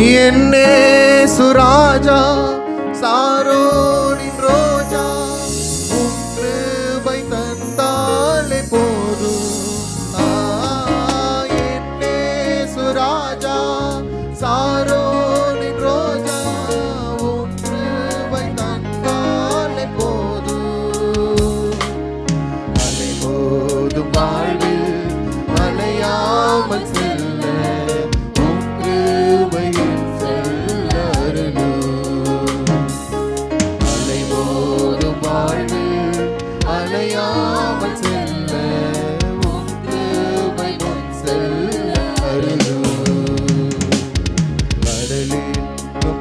என்னே சுராஜா சாரோனின் ரோஜா உம் கிருபை தந்தாலே போதும். என்னே சுராஜா சாரோனின் ரோஜா உம் கிருபை தந்தாலே போதும். அலை மோதும் வாழ்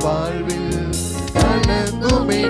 வாழ்வில் வணங்குமே